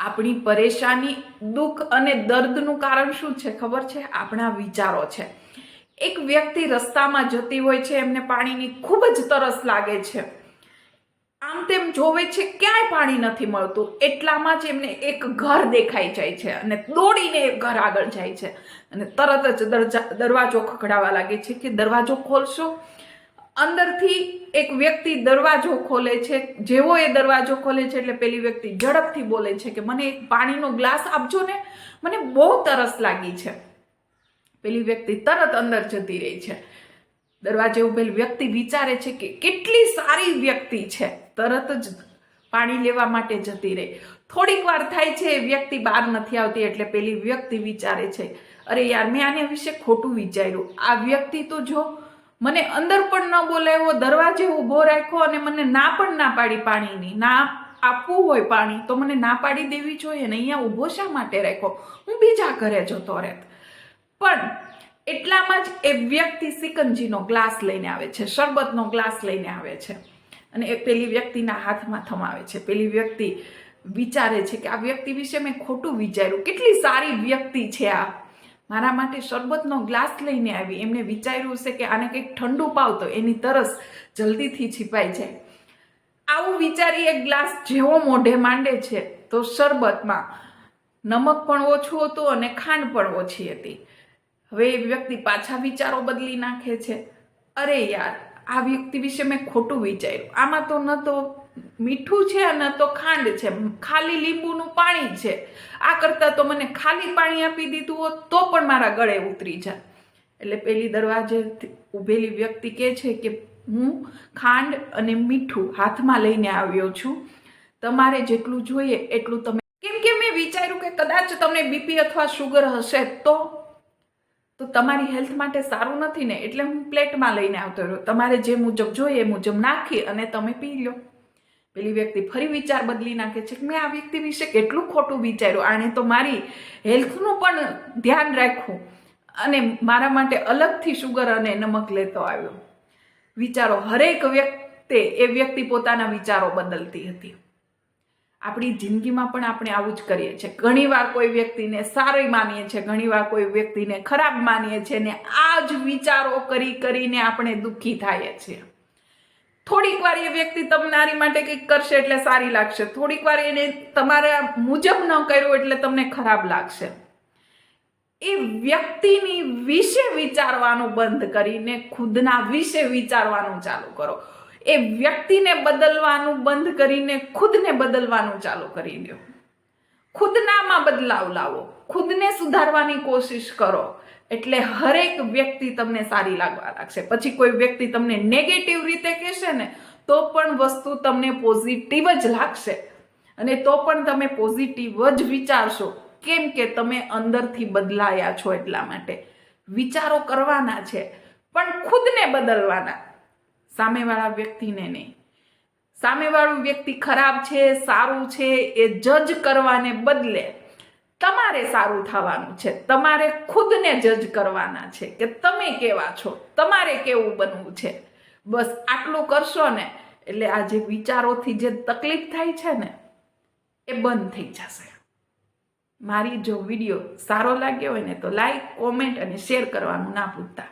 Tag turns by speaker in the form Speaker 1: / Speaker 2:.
Speaker 1: આપણી પરેશાની દુઃખ અને દર્દનું કારણ શું છે? ખબર છે? આપણા વિચારો છે. એક વ્યક્તિ રસ્તામાં જતી હોય છે, એમને પાણીની ખૂબ જ તરસ લાગે છે. આમ તેમ જોવે છે, ક્યાંય પાણી નથી મળતું. એટલામાં જ એમને એક ઘર દેખાઈ જાય છે અને દોડીને એ ઘર આગળ જાય છે. અને તરત જ દરવાજો ખખડાવા લાગે છે કે, દરવાજો ખોલશો? અંદરથી એક વ્યક્તિ દરવાજો ખોલે છે. જેવો એ દરવાજો ખોલે છે એટલે પેલી વ્યક્તિ ઝડપથી બોલે છે કે મને એક પાણીનો ગ્લાસ આપજો ને. મને બહુ તરસ લાગી છે. પેલી વ્યક્તિ તરત અંદર જતી રહી છે. દરવાજે ઉભેલ વ્યક્તિ વિચારે છે કે કેટલી સારી વ્યક્તિ છે. તરત જ પાણી લેવા માટે જતી રહી. થોડીક વાર થાય છે, એ વ્યક્તિ બહાર નથી આવતી એટલે પેલી વ્યક્તિ વિચારે છે, અરે યાર, મેં આને વિશે ખોટું વિચાર્યું. આ વ્યક્તિ તો જો મને અંદર પણ ન બોલાવ્યો, દરવાજે ઊભો રાખ્યો અને મને ના પણ ના પાડી પાણીની. ના આપવું હોય પાણી, તો મને ના પાડી દેવી જોઈએ ને અહીંયા ઊભો શા માટે રાખ્યો? હું બીજા ઘરે જતો રહેત. પણ એટલામાં જ એ વ્યક્તિ સિકંજીનો ગ્લાસ લઈને આવે છે, શરબતનો ગ્લાસ લઈને આવે છે. અને એ પેલી વ્યક્તિના હાથમાં થમાવે છે. પેલી વ્યક્તિ વિચારે છે કે આ વ્યક્તિ વિશે મેં ખોટું વિચાર્યું. કેટલી સારી વ્યક્તિ છે આ. મારા માટે શરબતનો ગ્લાસ લઈને આવી. એમને વિચાર્યું છે કે આને કંઈક ઠંડુ પાવ તો એની તરસ જલ્દીથી છીપાઈ જાય. આવું વિચારી એક ગ્લાસ જેવો મોઢે માંડે છે તો શરબતમાં નમક પણ ઓછું હતું અને ખાંડ પણ ઓછી હતી. હવે એ વ્યક્તિ પાછા વિચારો બદલી નાખે છે. અરે યાર, આ વ્યક્તિ વિશે મેં ખોટું વિચાર્યું. આમાં તો ન તો મીઠું છે અને તો ખાંડ છે. ખાલી લીંબુનું પાણી છે. આ કરતાં તો મને ખાલી પાણી આપી દીધું હોત તો પણ મારા ગળે ઉતરી જાય એટલે પેલી દરવાજે ઊભેલી વ્યક્તિ કહે છે કે હું ખાંડ અને મીઠું હાથમાં લઈને આવ્યો છું. તમારે જેટલું જોઈએ એટલું તમે કેમ કે મેં વિચાર્યું કે કદાચ તમને બીપી અથવા શુગર હશે તો? તો તમારી હેલ્થ માટે સારું નથી ને? એટલે હું પ્લેટમાં લઈને આવતો રહ્યો. તમારે જે મુજબ જોઈએ એ મુજબ નાખી અને તમે પી લો. પેલી વ્યક્તિ ફરી વિચાર બદલી નાખે છે કે મેં આ વ્યક્તિ વિશે કેટલું ખોટું વિચાર્યું? આણે તો મારી હેલ્થનું પણ ધ્યાન રાખવું અને મારા માટે અલગથી શુગર અને નમક લેતો આવ્યો. વિચારો, હરેક વ્યક્તિ એ વ્યક્તિ પોતાના વિચારો બદલતી હતી. આપણી જિંદગીમાં પણ આપણે આવું જ કરીએ છીએ. ઘણીવાર કોઈ વ્યક્તિને સારી માનીએ છીએ, ઘણીવાર કોઈ વ્યક્તિને ખરાબ માનીએ છીએ ને આ જ વિચારો કરી કરીને આપણે દુઃખી થઈએ છીએ. થોડીક વાર એ વ્યક્તિ તમારી માટે કંઈક કરશે એટલે સારી લાગશે. થોડીક વાર એને તમારા મુજબ ન કર્યું એટલે તમને ખરાબ લાગશે. એ વ્યક્તિની વિશે વિચારવાનું બંધ કરીને ખુદના વિશે વિચારવાનું ચાલુ કરો. એ વ્યક્તિને બદલવાનું બંધ કરીને ખુદને બદલવાનું ચાલુ કરી દો. ખુદનામાં બદલાવ લાવો. ખુદને સુધારવાની કોશિશ કરો. એટલે હરેક વ્યક્તિ તમને સારી લાગવા લાગશે. પછી કોઈ વ્યક્તિ તમને નેગેટિવ રીતે કહેશે ને, તો પણ વસ્તુ તમને પોઝિટિવ જ લાગશે. અને તો પણ તમે પોઝિટિવ જ વિચારશો, કેમ કે તમે અંદરથી બદલાયા છો એટલા માટે. વિચારો કરવાના છે, પણ ખુદને બદલવાના. સામેવાળા વ્યક્તિને નહીં. સામેવાળું વ્યક્તિ ખરાબ છે, સારું છે, એ જજ કરવાને બદલે તમારે સારું થવાનું છે. તમારે ખુદને જજ કરવાના છે કે તમે કેવા છો. તમારે કેવું બનવું છે. બસ આટલું કરશો ને, એટલે આ જે વિચારોથી જે તકલીફ થાય છે ને, એ બંધ થઈ જશે. મારી જો વીડિયો સારો લાગ્યો હોય ને, તો લાઈક કોમેન્ટ અને શેર કરવાનું ના ભૂલતા.